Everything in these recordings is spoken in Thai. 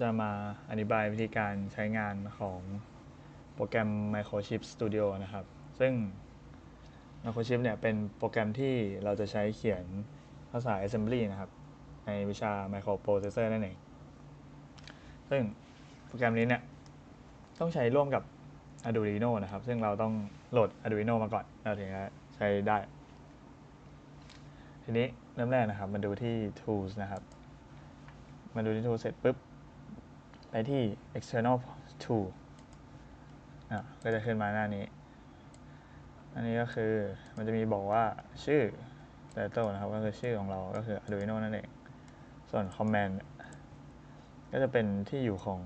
จะมาอธิบายวิธีการใช้งานของโปรแกรม Microchip Studio นะครับ ซึ่ง Microchip เนี่ยเป็นโปรแกรมที่เราจะใช้เขียนภาษา Assembly นะครับ ในวิชา Microprocessor นั่นเอง ซึ่งโปรแกรมนี้เนี่ยต้องใช้ร่วมกับ Arduino นะครับ ซึ่งเราต้องโหลด Arduino มาก่อนเราถึงจะใช้ได้ ทีนี้เริ่มแรกนะครับ มาดูที่ Tools นะครับ มาดูที่ Tools เสร็จปุ๊บ ไปที่ external to อะก็จะขึ้นมาหน้านี้ อันนี้ก็คือมันจะมีบอกว่าชื่อ title นะครับ ก็คือชื่อของเราก็คือ Arduino นั่นเอง ส่วน command ก็จะเป็นที่อยู่ของ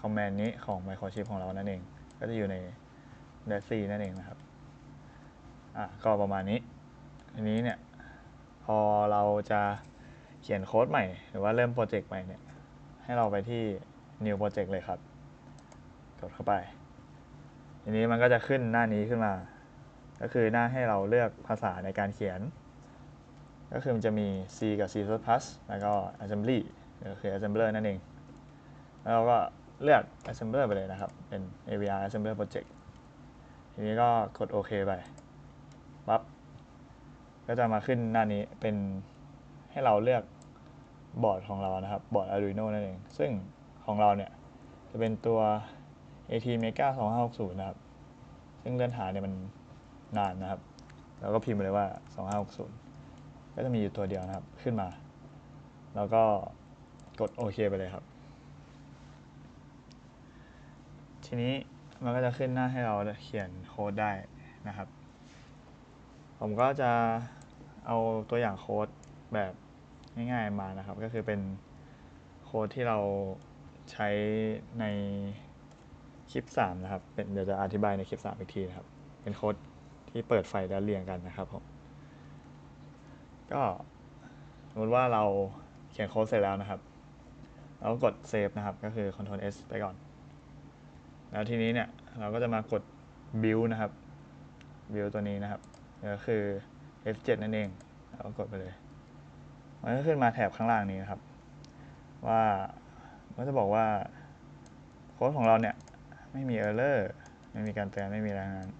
command นี้ของ microchip ของเรานั่นเอง ก็จะอยู่ใน d a s c นั่นเองนะครับ อะ ก็ประมาณนี้อันนี้เนี่ย พอเราจะเขียนโค้ดใหม่ หรือว่าเริ่มโปรเจกต์ใหม่เนี่ย ให้เราไปที่ new project เลยครับ กดเข้าไป ทีนี้มันก็จะขึ้นหน้านี้ขึ้นมา ก็คือหน้าให้เราเลือกภาษาในการเขียน ก็คือมันจะมี C กับ C++ แล้วก็ assembly ก็คือ assembler นั่นเอง แล้วเราก็เลือก assembler ไปเลยนะครับ เป็น AVR assembler project ทีนี้ก็กดโอเคไปปั๊บก็จะมาขึ้นหน้านี้เป็นให้เราเลือก บอร์ดของเรานะครับบอร์ด Arduino นั่นเอง ซึ่งของเราเนี่ย จะเป็นตัว AT Mega 2560 นะครับ ซึ่งเลื่อนหาเนี่ยมันนานนะครับ แล้วก็พิมพ์ไปเลยว่า 2560 ก็จะมีอยู่ตัวเดียวนะครับขึ้นมา แล้วก็กดโอเคไปเลยครับ ทีนี้มันก็จะขึ้นหน้าให้เราเขียนโค้ดได้นะครับ ผมก็จะเอาตัวอย่างโค้ดแบบ ง่ายๆมานะครับ ก็คือเป็นโค้ดที่เราใช้ในคลิป 3 นะครับเป็นเดี๋ยวจะอธิบายในคลิป 3 อีกทีนะครับ เป็นโค้ดที่เปิดไฟแล้วเรียงกันนะครับผมก็สมมติว่าเราเขียนโค้ดเสร็จแล้วนะครับเราก็กดเซฟนะครับ ก็คือ Ctrl S ไปก่อน แล้วทีนี้เนี่ยเราก็จะมากด build นะครับ build ตัวนี้นะครับก็คือ F7 นั่นเอง เราก็กดไปเลย มันก็ขึ้นมาแถบข้างล่างนี้นะครับ ว่ามันจะบอกว่าโค้ดของเราเนี่ย ไม่มี error ไม่มีการเตือนไม่มีอะไรนั้น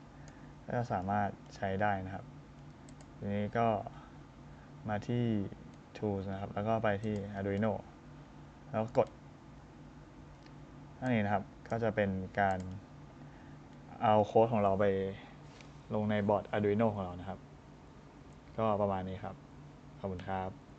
ก็จะสามารถใช้ได้นะครับ ทีนี้ก็มาที่ tools นะครับ แล้วก็ไปที่ arduino แล้วกดนั่นเองนะครับ ก็จะเป็นการเอาโค้ดของเราไปลงในบอร์ด arduino ของเรานะครับ ก็ประมาณนี้ครับ ขอบคุณครับ